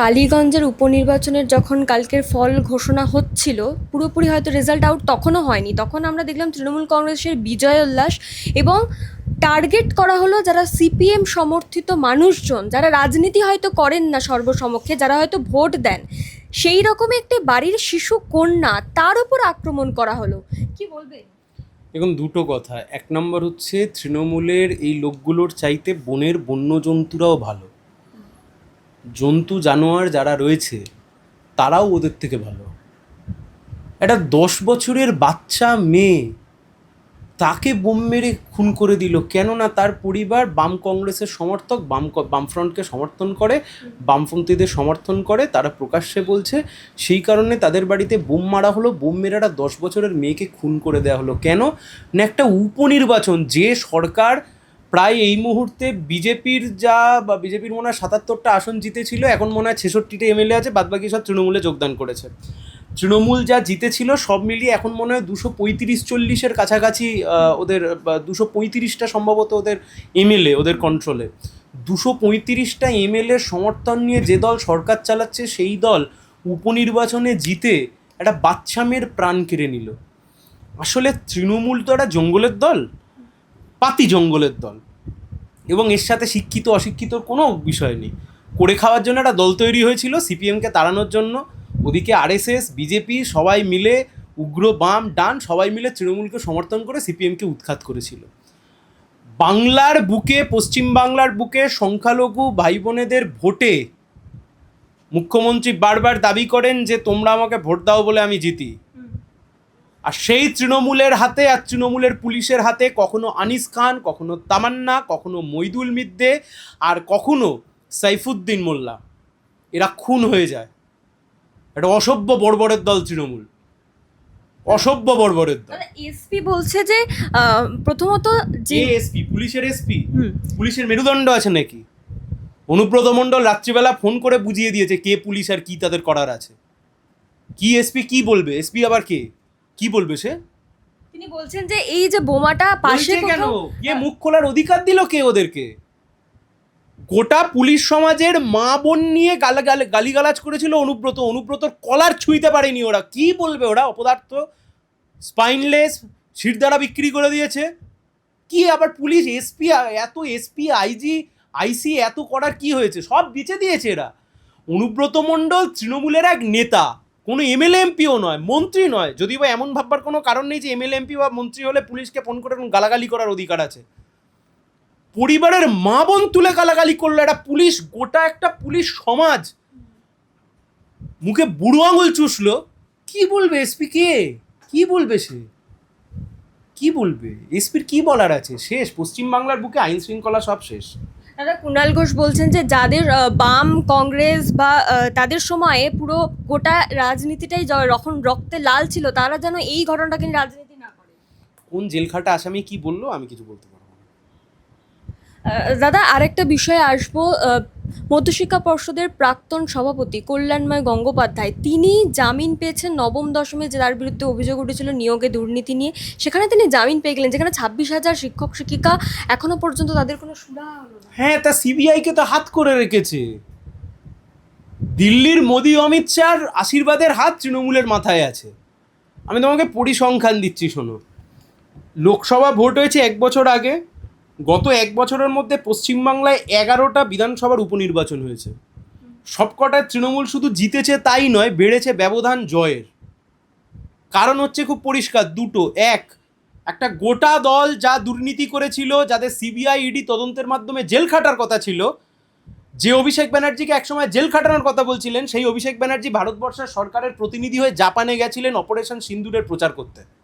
কালীগঞ্জের উপনির্বাচনের যখন কালকের ফল ঘোষণা হচ্ছিল, পুরোপুরি হয়তো রেজাল্ট আউট তখনও হয়নি। তখন আমরা দেখলাম তৃণমূল কংগ্রেসের বিজয় উল্লাস এবং টার্গেট করা হলো যারা সিপিএম সমর্থিত মানুষজন, যারা রাজনীতি হয়তো করেন না সর্বসমক্ষে, যারা হয়তো ভোট দেন। সেই রকম একটি বাড়ির শিশু কন্যা, তার উপর আক্রমণ করা হলো। কি বলবেন এখন দুটো কথা। এক নম্বর হচ্ছে, তৃণমূলের এই লোকগুলোর চাইতে বনের বন্য জন্তুরাও ভালো। জন্তু, জানোয়ার যারা রয়েছে, তারাও ওদের থেকে ভালো। একটা দশ বছরের বাচ্চা মেয়ে তাকে বোম মেরে খুন করে দিল, কেননা তার পরিবার বাম কংগ্রেসের সমর্থক, বাম বামফ্রন্টকে সমর্থন করে, বামপন্থীদের সমর্থন করে, তারা প্রকাশ্যে বলছে, সেই কারণে তাদের বাড়িতে বোম মারা হলো, বোম মেরে একটা দশ বছরের মেয়েকে খুন করে দেওয়া হলো। কেন? না, একটা উপনির্বাচন, যে সরকার প্রায় এই মুহূর্তে বিজেপির যা বা বিজেপির মনে হয় সাতাত্তরটা আসন জিতেছিল, এখন মনে হয় ছেষট্টিটা এমএলএ আছে, বাদবাকি সব তৃণমূলে যোগদান করেছে। তৃণমূল যা জিতেছিল সব মিলিয়ে এখন মনে হয় দুশো পঁয়ত্রিশ চল্লিশের কাছাকাছি ওদের দুশো পঁয়ত্রিশটা সম্ভবত ওদের এমএলএ ওদের কন্ট্রোলে দুশো পঁয়ত্রিশটা এমএলএ সমর্থন নিয়ে যে দল সরকার চালাচ্ছে, সেই দল উপনির্বাচনে জিতে একটা বাচ্চা মেয়ের প্রাণ কেড়ে নিল। আসলে তৃণমূল তো একটা জঙ্গলের দল। পাতি জঙ্গলের দল। এবং এর সাথে শিক্ষিত, অশিক্ষিতর কোনো বিষয় নেই। করে খাওয়ার জন্য একটা দল তৈরি হয়েছিল, সিপিএমকে তাড়ানোর জন্য। ওদিকে আরএসএস, বিজেপি সবাই মিলে উগ্র বাম, ডান সবাই মিলে তৃণমূলকে সমর্থন করে সিপিএমকে উৎখাত করেছিল। বাংলার বুকে, পশ্চিম বাংলার বুকে সংখ্যালঘু ভাই বোনেদের ভোটে মুখ্যমন্ত্রী বারবার দাবি করেন যে তোমরা আমাকে ভোট দাও বলে আমি জিতি। আর সেই তৃণমূলের হাতে আর তৃণমূলের পুলিশের হাতে কখনো আনিস খান কখনো তামান্না কখনো মইদুল মিদ্দে আর কখনো সাইফুদ্দিন মোল্লা। এরা খুন হয়ে যায়। একটা অসভ্য বর্বরের দল তৃণমূল। অসভ্য বর্বরের দল। এসপি বলছে যে প্রথমত যে এসপি পুলিশের এসপি। পুলিশের মেরুদণ্ড আছে নাকি? অনুব্রত মণ্ডল রাত্রিবেলা ফোন করে বুঝিয়ে দিয়েছে কে পুলিশ আর কি তাদের করার আছে। কি এসপি কি বলবে? এসপি আবার কে? কি বলবে সে? তিনি বলছেন যে এই যে বোমাটা পাশে বলছে কেন? কোথাও- কে মুখ খোলার অধিকার দিল কে ওদেরকে? গোটা পুলিশ সমাজের মা বোন নিয়ে গালা গালি গালিগালাজ করেছিল অনুব্রত। অনুব্রতর কলার ছুঁইতে পারেনি ওরা। কি বলবে ওরা? অপদার্থ স্পাইনলেস শিরদারা বিক্রি করে দিয়েছে। কি আবার পুলিশ এসপি এত এসপি আইজি আইসি এত করার কি হয়েছে? সব বেঁচে দিয়েছে এরা। অনুব্রত মণ্ডল তৃণমূলের এক নেতা। কোনো এমএলএ এমপিও নয়, মন্ত্রী নয়। যদিও বা এমন ভাববার কোনো কারণ নেই যে এমএলএ এমপি বা মন্ত্রী হলে পুলিশকে ফোন করে এরকম গালাগালি করার অধিকার আছে। পরিবারের মা বোন তুলে গালাগালি করল একটা পুলিশ, গোটা একটা পুলিশ সমাজ। মুখে বুড়ো আঙুল চুষলো। কি বলবে এসপি কে? কি বলবে সে? কি বলবে? এসপির কি বলার আছে? শেষ। পশ্চিমবাংলার বুকে আইন শৃঙ্খলা সব শেষ। দাদা কুণাল ঘোষ বলছেন যে যাদের বাম কংগ্রেস বা তাদের সময়ে পুরো গোটা রাজনীতিটাই যখন রক্তে লাল ছিল তারা যেন এই ঘটনাটাকে নিয়ে রাজনীতি না করে। কোন জেলখাটা আসামি কি বলল? আমি কিছু বলতে পারব দাদা আরেকটা বিষয়ে আসব। মধ্যশিক্ষা পর্ষদের প্রাক্তন সভাপতি কল্যাণময় গঙ্গোপাধ্যায়, তিনি জামিন পেয়েছেন নবম দশমে, যে তার বিরুদ্ধে অভিযোগ উঠেছিল নিয়োগে দুর্নীতি নিয়ে। সেখানে তিনি জামিন পেয়ে গেলেন, যেখানে ছাব্বিশ হাজার শিক্ষক, শিক্ষিকা এখনও পর্যন্ত তাদের কোনো হ্যাঁ তা সিবিআইকে তো হাত করে রেখেছে। দিল্লির মোদি অমিত শাহর আশীর্বাদের হাত তৃণমূলের মাথায় আছে। আমি তোমাকে পরিসংখ্যান দিচ্ছি, শোনো। লোকসভা ভোট হয়েছে এক বছর আগে। গত এক বছরের মধ্যে পশ্চিমবাংলায় এগারোটা বিধানসভার উপনির্বাচন হয়েছে। সবকটায় তৃণমূল শুধু জিতেছে তাই নয়, বেড়েছে ব্যবধান জয়ের। কারণ হচ্ছে খুব পরিষ্কার, দুটো। এক, একটা গোটা দল যা দুর্নীতি করেছিল, যাদের সিবিআই, ইডি তদন্তের মাধ্যমে জেল খাটার কথা ছিল, যে অভিষেক ব্যানার্জিকে একসময় জেল খাটানোর কথা বলছিলেন, সেই অভিষেক ব্যানার্জি ভারতবর্ষের সরকারের প্রতিনিধি হয়ে জাপানে গেছিলেন অপারেশন সিন্দুরের প্রচার করতে।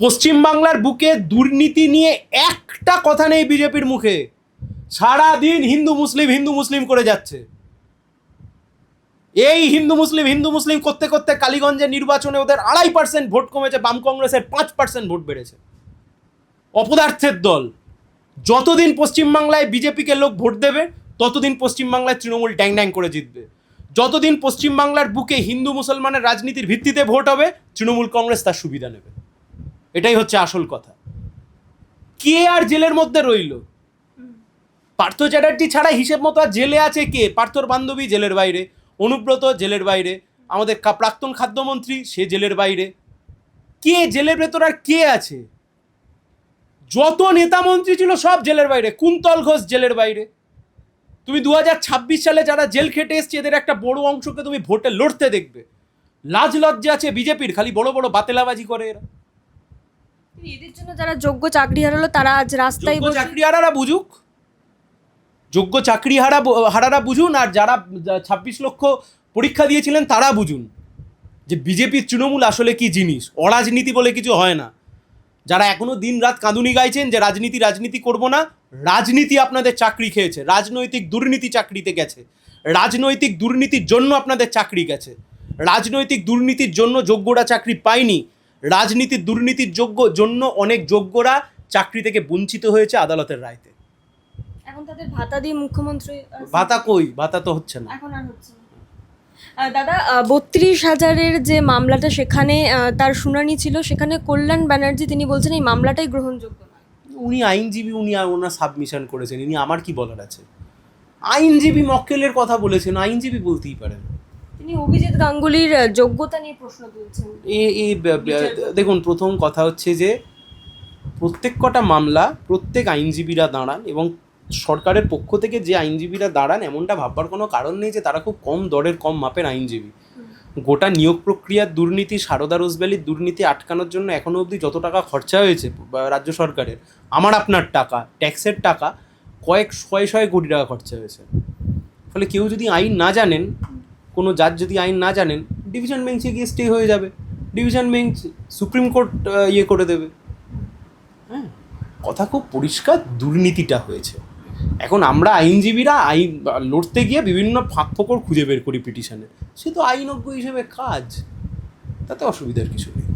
পশ্চিমবাংলার বুকে দুর্নীতি নিয়ে একটা কথা নেই বিজেপির মুখে। সারা দিন হিন্দু মুসলিম হিন্দু মুসলিম করে যাচ্ছে। এই হিন্দু মুসলিম হিন্দু মুসলিম করতে করতে কালীগঞ্জের নির্বাচনে ওদের আড়াই পার্সেন্ট ভোট কমেছে, বাম কংগ্রেসের পাঁচ পার্সেন্ট ভোট বেড়েছে। অপদার্থের দল। যতদিন পশ্চিমবাংলায় বিজেপিকে লোক ভোট দেবে, ততদিন পশ্চিমবাংলায় তৃণমূল ড্যাং ড্যাং করে জিতবে। যতদিন পশ্চিমবাংলার বুকে হিন্দু মুসলমানের রাজনীতির ভিত্তিতে ভোট হবে, তৃণমূল কংগ্রেস তার সুবিধা নেবে। এটাই হচ্ছে আসল কথা। কে আর জেলের মধ্যে রইল? পার্থ চ্যাটার্জি ছাড়া হিসেব মতো আর জেলে আছে কে? পার্থর বান্ধবী জেলের বাইরে, অনুব্রত জেলের বাইরে, আমাদের প্রাক্তন খাদ্যমন্ত্রী সে জেলের বাইরে। কে জেলের ভেতর আর কে আছে? যত নেতা মন্ত্রী ছিল সব জেলের বাইরে, কুন্তল ঘোষ জেলের বাইরে। তুমি দু হাজার ছাব্বিশ সালে যারা জেল খেটে এসছে, এদের একটা বড় অংশকে তুমি ভোটে লড়তে দেখবে। লাজ লজ্জা আছে বিজেপির, খালি বড় বড় বাতেলাবাজি করে এরা। এদের জন্য যারা যোগ্য চাকরি হারালো তারা আজ রাস্তায় যোগ্য চাকরি হারারা বুঝুক। যোগ্য চাকরি হারা হারারা বুঝুন আর যারা ছাব্বিশ লক্ষ পরীক্ষা দিয়েছিলেন তারা বুঝুন যে বিজেপির তৃণমূল আসলে কি জিনিস। অরাজনীতি বলে কিছু হয় না। যারা এখনও দিন রাত কাঁদুনি গাইছেন যে রাজনীতি রাজনীতি করব না রাজনীতি আপনাদের চাকরি খেয়েছে। রাজনৈতিক দুর্নীতি চাকরিতে গেছে। রাজনৈতিক দুর্নীতির জন্য আপনাদের চাকরি গেছে। রাজনৈতিক দুর্নীতির জন্য যোগ্যরা চাকরি পায়নি। রাজনীতির দুর্নীতির যোগ্য জন্য অনেক যোগ্যরা চাকরি থেকে বঞ্চিত হয়েছে আদালতের রায়তে। এখন তাদের ভাতা দিয়ে মুখ্যমন্ত্রী ভাতা কই? ভাতা তো হচ্ছে না। এখন আর হচ্ছে না। দাদা বত্রিশ হাজারের যে মামলাটা সেখানে তার শুনানি ছিল সেখানে কল্যাণ ব্যানার্জি তিনি বলছেন এই মামলাটাই গ্রহণযোগ্য উনি আইনজীবী উনি আর ওনার সাবমিশন করেছেন ইনি আমার কি বলার আছে? আইনজীবী মক্কেলের কথা বলেছেন আইনজীবী বলতেই পারেন। তিনি অভিজিৎ গাঙ্গুলির যোগ্যতা নিয়ে প্রশ্ন তুলছেন। এ এ ব- ব- দেখুন প্রথম কথা হচ্ছে যে প্রত্যেক কটা মামলা প্রত্যেক আইনজীবীরা দাঁড়ান এবং সরকারের পক্ষ থেকে যে আইনজীবীরা দাঁড়ান এমনটা ভাববার কোনো কারণ নেই যে তারা খুব কম দরের কম মাপের আইনজীবী। গোটা নিয়োগ প্রক্রিয়ার দুর্নীতি সারদা রোজভ্যালির দুর্নীতি আটকানোর জন্য এখনও অবধি যত টাকা খরচা হয়েছে রাজ্য সরকারের আমার আপনার টাকা ট্যাক্সের টাকা কয়েক শয়ে শয়ে কোটি টাকা খরচা হয়েছে। ফলে কেউ যদি আইন না জানেন কোনো জাজ যদি আইন না জানেন ডিভিশন বেঞ্চে গিয়ে স্টে হয়ে যাবে। ডিভিশন বেঞ্চ সুপ্রিম কোর্ট ইয়ে করে দেবে। হ্যাঁ কথা খুব পরিষ্কার দুর্নীতিটা হয়েছে। এখন আমরা আইনজীবীরা আইন, লড়তে গিয়ে বিভিন্ন ফাঁক ফোকর খুঁজে বের করি পিটিশনে। সে তো আইনজ্ঞ হিসেবে কাজ। তাতে অসুবিধার কিছু নেই।